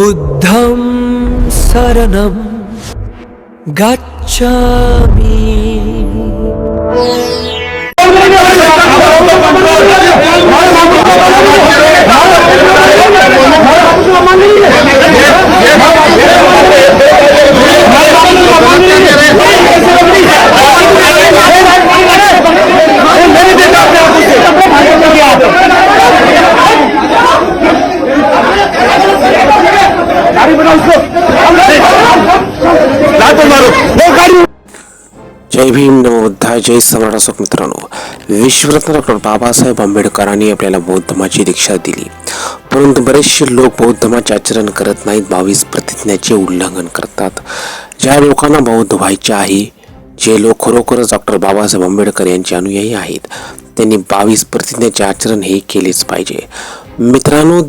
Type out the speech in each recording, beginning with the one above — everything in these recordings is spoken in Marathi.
புத்தம் சரணம் கச்சாமி Yeah. जय भीम नमोद्धा जय सम्राट असो मित्रांनो. विश्वरत्न डॉक्टर बाबासाहेब आंबेडकरांनी आपल्याला बौद्ध धर्माची दीक्षा दिली. परंतु बरेचसे लोक बौद्ध धर्माचे आचरण करत नाहीत बावीस प्रतिज्ञाचे उल्लंघन करतात. ज्या लोकांना बौद्ध व्हायचे आहे जे लोक खरोखरच डॉक्टर बाबासाहेब आंबेडकर यांचे अनुयायी आहेत त्यांनी बावीस प्रतिज्ञाचे आचरण हे केलेच पाहिजे. मित्रांनो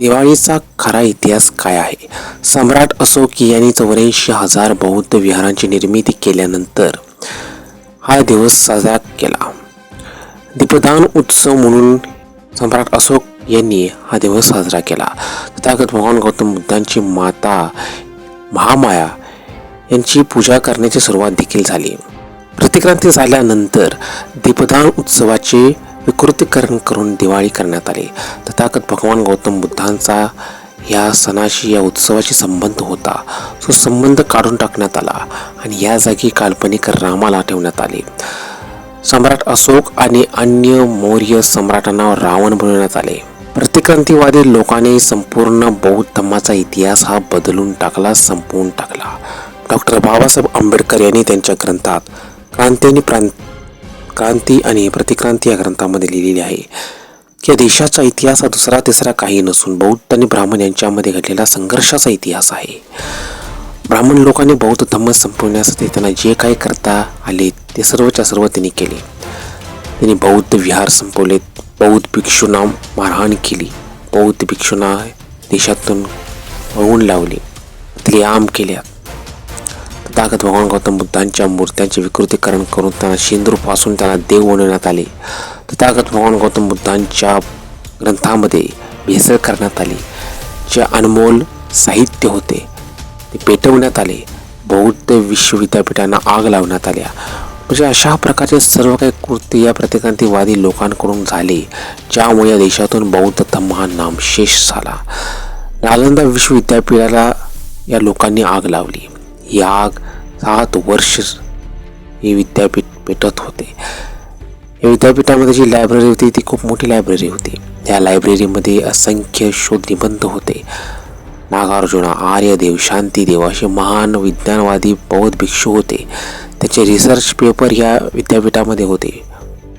दिवाळीचा खरा इतिहास काय आहे? सम्राट अशोक यांनी चौऱ्याऐंशी हजार बौद्ध विहारांची निर्मिती केल्यानंतर हा दिवस साजरा केला. दीपदान उत्सव म्हणून सम्राट अशोक यांनी हा दिवस साजरा केला. तथागत भगवान गौतम बुद्धांची माता महामाया यांची पूजा करण्याची सुरुवात देखील झाली. प्रतिक्रांती झाल्यानंतर दीपदान उत्सवाचे विकृतीकरण करून दिवाळी करण्यात आली. तथागत भगवान गौतम बुद्धांचा या सणाशी या उत्सवाशी संबंध होता. तो संबंध काढून टाकण्यात आला आणि या जागी काल्पनिक रामाला ठेवण्यात आले. सम्राट अशोक आणि अन्य मौर्य सम्राटांना रावण बनवण्यात आले. प्रतिक्रांतीवादी लोकांनी संपूर्ण बौद्ध धर्माचा इतिहास हा बदलून टाकला संपवून टाकला. डॉक्टर बाबासाहेब आंबेडकर यांनी त्यांच्या ग्रंथात क्रांती आणि प्रांत क्रांती आणि प्रतिक्रांती या ग्रंथामध्ये लिहिलेली आहे. या देशाचा इतिहास हा दुसरा तिसरा काही नसून बौद्ध आणि ब्राह्मण यांच्यामध्ये घडलेला संघर्षाचा इतिहास आहे. ब्राह्मण लोकांनी बौद्ध धम्म संपवण्यासाठी त्यांना जे काही करता आले ते सर्वच्या सर्व त्यांनी केले. त्यांनी बौद्ध विहार संपवले बौद्ध भिक्षूंना मारहाण केली बौद्ध भिक्षूंना देशातून पळवून लावले तिथे आम केल्या तथागत भगवान गौतम बुद्धांच्या मूर्त्यांचे विकृतीकरण करून त्यांना शेंदूरपासून त्यांना देव बनवण्यात आले. तथागत भगवान गौतम बुद्धांच्या ग्रंथामध्ये भेसळ करण्यात आली. जे अनमोल साहित्य होते ते पेटवण्यात आले. बौद्ध विश्वविद्यापीठांना आग लावण्यात आल्या. म्हणजे अशा प्रकारचे सर्व काही कृत्य या प्रतिक्रांतीवादी लोकांकडून झाले ज्यामुळे या देशातून बौद्ध धम्म हा नामशेष झाला. नालंदा विश्वविद्यापीठाला या लोकांनी आग लावली. ही आग सात वर्ष हे विद्यापीठ पेटत होते. या विद्यापीठामध्ये जी लायब्ररी होती ती खूप मोठी लायब्ररी होती. त्या लायब्ररीमध्ये असंख्य शोध निबंध होते. नागार्जुना आर्यदेव शांतीदेव असे महान विज्ञानवादी बौद्ध भिक्षू होते. त्याचे रिसर्च पेपर या विद्यापीठामध्ये होते.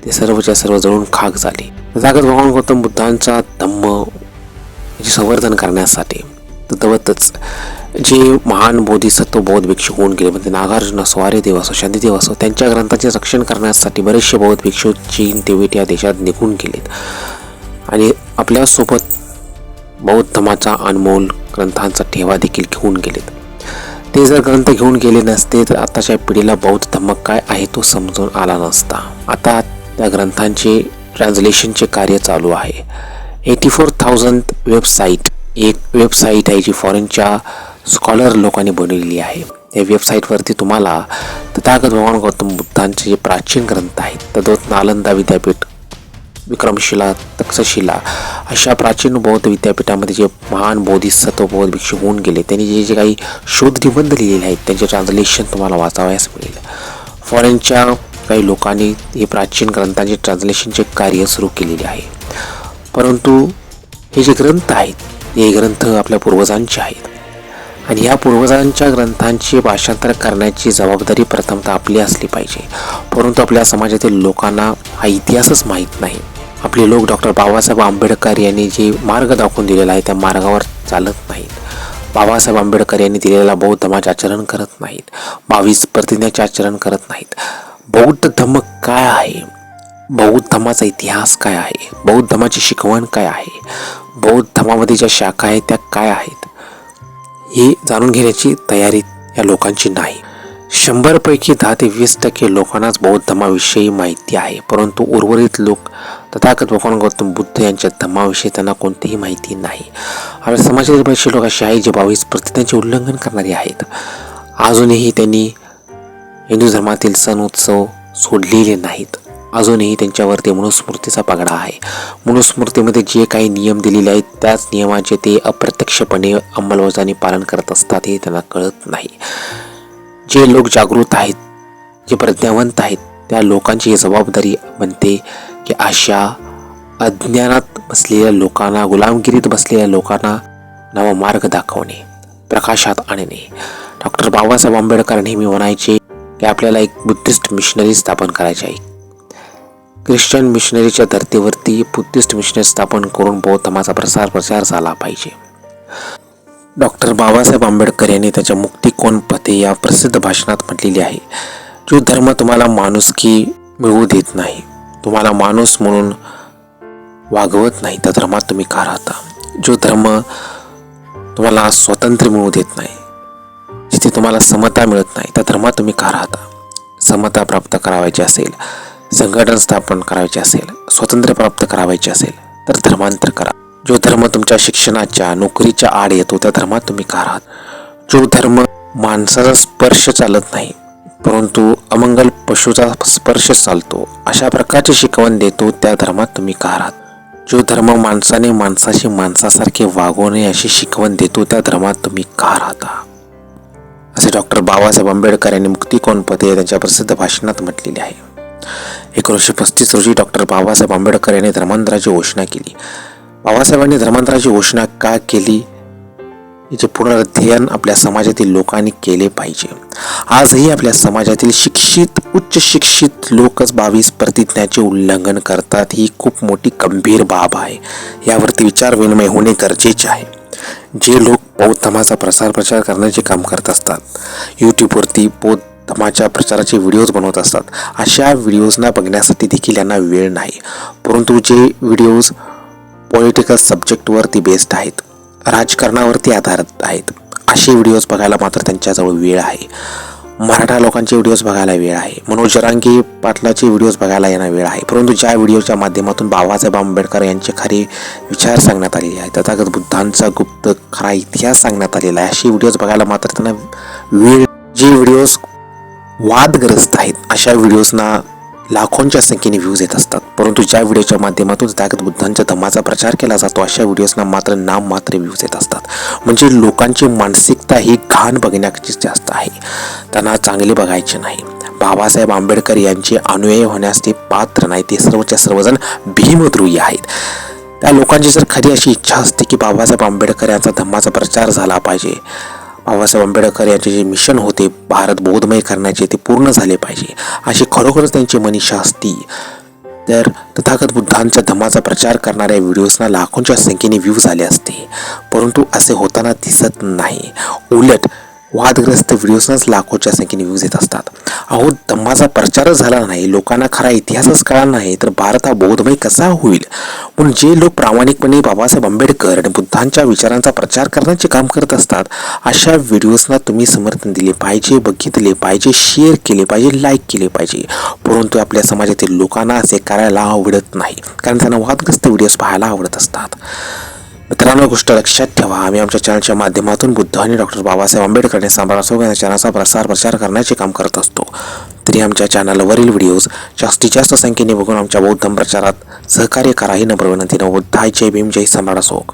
ते सर्वच्या सर्व जळून खाक झाले. तथागत भगवान गौतम बुद्धांचा धम्म संवर्धन करण्यासाठी तद्वतच जे महान बोधिसत्व बौद्ध भिक्षू होऊन गेले म्हणजे नागार्जुन असो आर्यदेव असो शांतीदेव असो त्यांच्या ग्रंथाचे रक्षण करण्यासाठी बरेचसे बौद्ध भिक्षू चीन तिबेट या देशात निघून गेलेत. आणि आपल्यासोबत बौद्ध धर्माचा अनमोल ग्रंथांचा ठेवा देखील घेऊन गेलेत. ते जर ग्रंथ घेऊन गेले नसते तर आताच्या पिढीला बौद्ध धर्म काय आहे तो समजून आला नसता. आता त्या ग्रंथांचे ट्रान्सलेशनचे कार्य चालू आहे. एटी फोर थाउजंड वेबसाईट एक वेबसाईट आहे जी फॉरेनच्या स्कॉलर लोकांनी बनवलेली आहे. या वेबसाईटवरती तुम्हाला तथागत भगवान गौतम बुद्धांचे जे प्राचीन ग्रंथ आहेत तद्वत नालंदा विद्यापीठ विक्रमशिला तक्षशिला अशा प्राचीन बौद्ध विद्यापीठामध्ये जे महान बोधिसत्व बौद्ध भिक्षू होऊन गेले त्यांनी जे जे काही शोध निबंध लिहिलेले आहेत त्यांचे ट्रान्सलेशन तुम्हाला वाचावयास मिळेल. फॉरेनच्या काही लोकांनी हे प्राचीन ग्रंथांचे ट्रान्सलेशनचे कार्य सुरू केलेले आहे. परंतु हे जे ग्रंथ आहेत हे ग्रंथ आपल्या पूर्वजांचे आहेत. आणि या पूर्वजांच्या ग्रंथांची भाषांतर करण्याची जबाबदारी प्रथमतः आपली असली पाहिजे. परंतु आपल्या समाजातील लोकांना हा इतिहासच माहीत नाही. आपले लोक डॉक्टर बाबासाहेब आंबेडकर यांनी जे मार्ग दाखवून दिलेला आहे त्या मार्गावर चालत नाहीत. बाबासाहेब आंबेडकर यांनी दिलेला बौद्ध धर्माचे आचरण करत नाहीत. बावीस प्रतिज्ञाचे आचरण करत नाहीत. बौद्ध धम्म काय आहे? बौद्ध धर्माचा इतिहास काय आहे? बौद्ध धर्माची शिकवण काय आहे? बौद्ध धर्मामध्ये ज्या शाखा आहेत त्या काय आहेत? हे जाणून घेण्याची तयारी या लोकांची नाही. शंभरपैकी दहा ते वीस टक्के लोकांनाच बौद्ध धर्माविषयी माहिती आहे. परंतु उर्वरित लोक तथागत भगवान गौतम बुद्ध यांच्या धमाविषयी त्यांना कोणतीही माहिती नाही. आणि समाजातील बरेचसे लोक असे आहेत जे बावीस प्रतिज्ञांचे उल्लंघन करणारे आहेत. अजूनही त्यांनी हिंदू धर्मातील सण उत्सव सोडलेले नाहीत. अजूनही त्यांच्यावरती मनुस्मृतीचा पगडा आहे. मनुस्मृतीमध्ये जे काही नियम दिलेले आहेत त्याच नियमाचे ते अप्रत्यक्षपणे अंमलबजावणी पालन करत असतात हे त्यांना कळत नाही. जे लोक जागृत आहेत जे प्रज्ञावंत आहेत त्या लोकांची जबाबदारी बनते की अशा अज्ञानात बसलेल्या लोकांना गुलामगिरीत बसलेल्या लोकांना नवा मार्ग दाखवणे प्रकाशात आणणे. डॉक्टर बाबासाहेब आंबेडकर नेहमी म्हणायचे की आपल्याला एक बुद्धिस्ट मिशनरी स्थापन करायची आहे. ख्रिश्चन मिशनरीच्या धर्तीवरती बुद्धिस्ट मिशनरी स्थापन करून बौद्ध धर्माचा प्रसार झाला पाहिजे. डॉक्टर बाबासाहेब आंबेडकर यांनी त्याच्या मुक्तिकोन पथे या प्रसिद्ध भाषणात म्हटलेली आहे. जो धर्म तुम्हाला माणुसकी मिळवू देत नाही तुम्हाला माणूस म्हणून वागवत नाही त्या धर्मात तुम्ही का राहता? जो धर्म तुम्हाला स्वातंत्र्य मिळवू देत नाही जिथे तुम्हाला समता मिळत नाही त्या धर्मात तुम्ही का राहता? समता प्राप्त करावायची असेल संघटन स्थापन करायचे असेल स्वातंत्र्य प्राप्त करावायचे असेल तर धर्मांतर करा. जो धर्म तुमच्या शिक्षणाच्या नोकरीच्या आड येतो त्या धर्मात तुम्ही का राहत? जो धर्म माणसाचा स्पर्श चालत नाही परंतु अमंगल पशुचा स्पर्श चालतो अशा प्रकारची शिकवण देतो त्या धर्मात तुम्ही का राहत? जो धर्म माणसाने माणसाशी माणसासारखे वागवणे अशी शिकवण देतो त्या धर्मात तुम्ही का राहता? असे डॉक्टर बाबासाहेब आंबेडकर यांनी मुक्ती कोणपते त्यांच्या प्रसिद्ध भाषणात म्हटलेले आहे. एकोणीसशे पस्तीस रोजी डॉक्टर बाबासाहेब आंबेडकर यांनी धर्मांतराची घोषणा केली. बाबासाहेबांनी धर्मांतराची घोषणा का केली? याचे पुनरुद्धरण आपल्या समाजातील लोकांनी केले पाहिजे. आजही आपल्या समाजातील शिक्षित उच्च शिक्षित लोकच बावीस प्रतिज्ञाचे उल्लंघन करतात ही खूप मोठी गंभीर बाब आहे. यावरती विचार विनिमय होणे गरजेचे आहे. जे लोक बौद्ध धर्माचा प्रसार प्रचार करण्याचे काम करत असतात यूट्यूबवरती बौद्ध धर्माच्या प्रचाराचे व्हिडिओज बनवत असतात. अशा व्हिडिओजना बघण्यासाठी देखील यांना वेळ नाही. परंतु जे व्हिडिओज पॉलिटिकल सब्जेक्टवरती बेस्ड आहेत राजकारणावरती आधारित आहेत असे व्हिडिओज बघायला मात्र त्यांच्याजवळ वेळ आहे. मराठा लोकांचे व्हिडिओज बघायला वेळ आहे. मनोज जरांगी पाटलाचे व्हिडिओज बघायला यांना वेळ आहे. परंतु ज्या व्हिडिओच्या माध्यमातून बाबासाहेब आंबेडकर यांचे खरे विचार सांगण्यात आलेले आहेत तथागत बुद्धांचा गुप्त खरा इतिहास सांगण्यात आलेला आहे असे व्हिडिओज बघायला मात्र त्यांना वेळ जे व्हिडिओज वादग्रस्त आहेत. अशा व्हिडिओजना लाखोंच्या संख्येने व्ह्यूज येत असतात. परंतु ज्या व्हिडिओच्या माध्यमातून तथागत बुद्धांच्या धम्माचा प्रचार केला जातो अशा व्हिडिओजना मात्र नाम मात्र व्ह्यूज येत असतात. म्हणजे लोकांची मानसिकता ही घाण बघण्याची जास्त आहे. त्यांना चांगले बघायचे नाही. बाबासाहेब आंबेडकर यांचे अनुयायी होण्यास ते पात्र नाही ते सर्वच्या सर्वजण भीमद्रोही आहेत. त्या लोकांची जर खरी अशी इच्छा असते की बाबासाहेब आंबेडकर यांचा धम्माचा प्रचार झाला पाहिजे बाबासाहेब आंबेडकर यांचे जे मिशन होते भारत बोधमय करण्याचे ते पूर्ण झाले पाहिजे. अशी खरोखरच त्यांची मनीषा असती तर तथागत बुद्धांच्या धमाचा प्रचार करणाऱ्या व्हिडिओजना लाखोंच्या संख्येने व्ह्यू झाले असते. परंतु असे होताना दिसत नाही. उलट वादग्रस्त व्हिडिओजनाच लाखोच्या संख्येने व्ह्यूज येत असतात. अहो धम्माचा प्रचारच झाला नाही लोकांना खरा इतिहासच कळला नाही तर भारत हा बौद्धमय कसा होईल? म्हणून जे लोक प्रामाणिकपणे बाबासाहेब आंबेडकर आणि बुद्धांच्या विचारांचा प्रचार करण्याचे काम करत असतात अशा व्हिडिओजना तुम्ही समर्थन दिले पाहिजे बघितले पाहिजे शेअर केले पाहिजे लाईक केले पाहिजे. परंतु आपल्या समाजातील लोकांना असे करायला आवडत नाही कारण त्यांना वादग्रस्त व्हिडिओज पाहायला आवडत असतात. मित्रांनो गोष्ट लक्षात ठेवा. आम्ही आमच्या चॅनलच्या माध्यमातून बुद्ध आणि डॉक्टर बाबासाहेब आंबेडकर आणि सांभाळा सोग या चॅनलचा प्रसार प्रचार करण्याचे काम करत असतो. तरी आमच्या चॅनलवरील व्हिडिओज जास्तीत जास्त संख्येने बघून आमच्या बौद्ध प्रचारात सहकार्य करा. ही नम्र विनंती. न बुद्धाय. जय भीम. जय सांभाळा सोग